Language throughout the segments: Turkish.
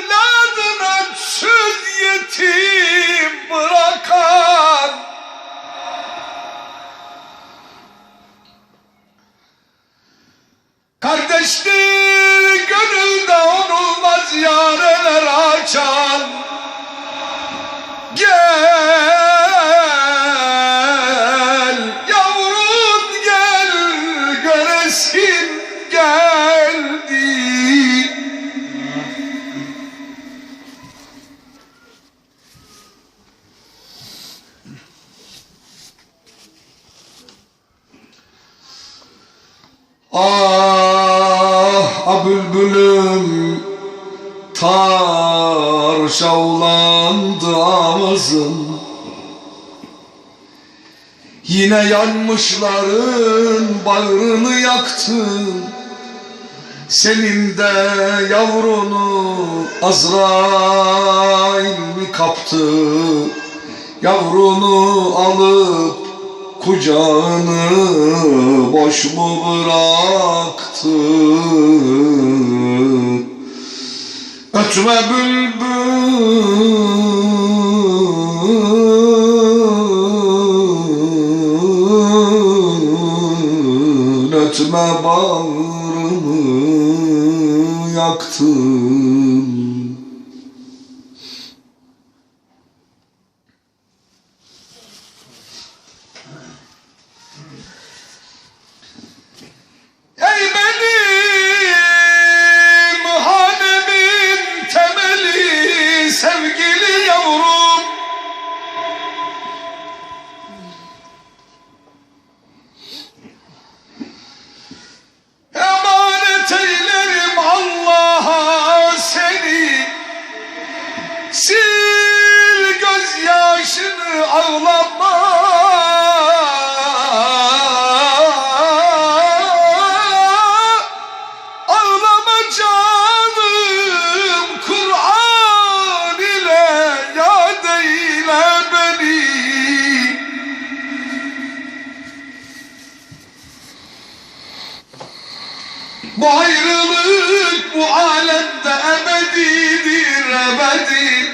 evladın öksüz yetim Ah a bülbülüm tar şavlandı Yine yanmışların bağrını yaktın Senin de yavrunu Azrail mi kaptı? Yavrunu alıp kucağını boş mu bıraktı? Ötme bülbül Ötme bağrımı yaktın Bu ayrılık bu alemde ebedidir ebedi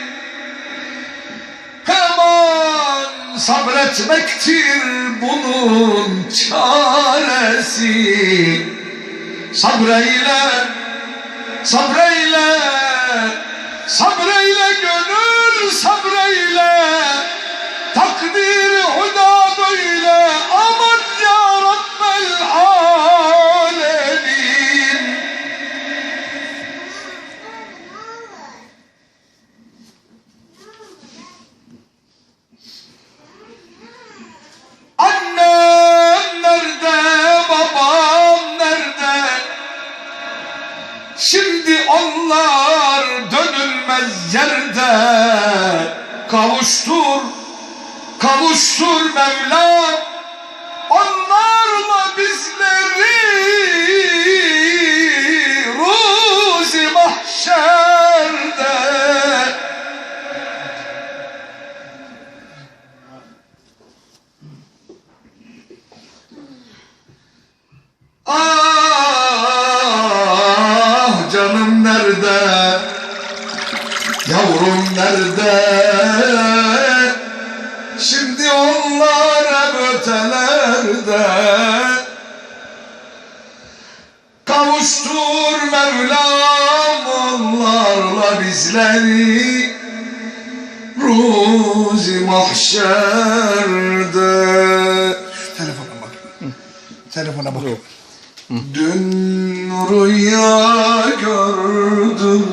Hemen sabretmektir bunun çaresi. Sabreyle, sabreyle, sabreyle Şimdi onlar dönülmez yerde. Kavuştur, kavuştur Mevla Yavrum nerede? Şimdi onlar ötelerde Kavuştur Mevlam onlarla bizleri Ruzi mahşerde Telefona bak. Telefona bak. Dün rüya gördüm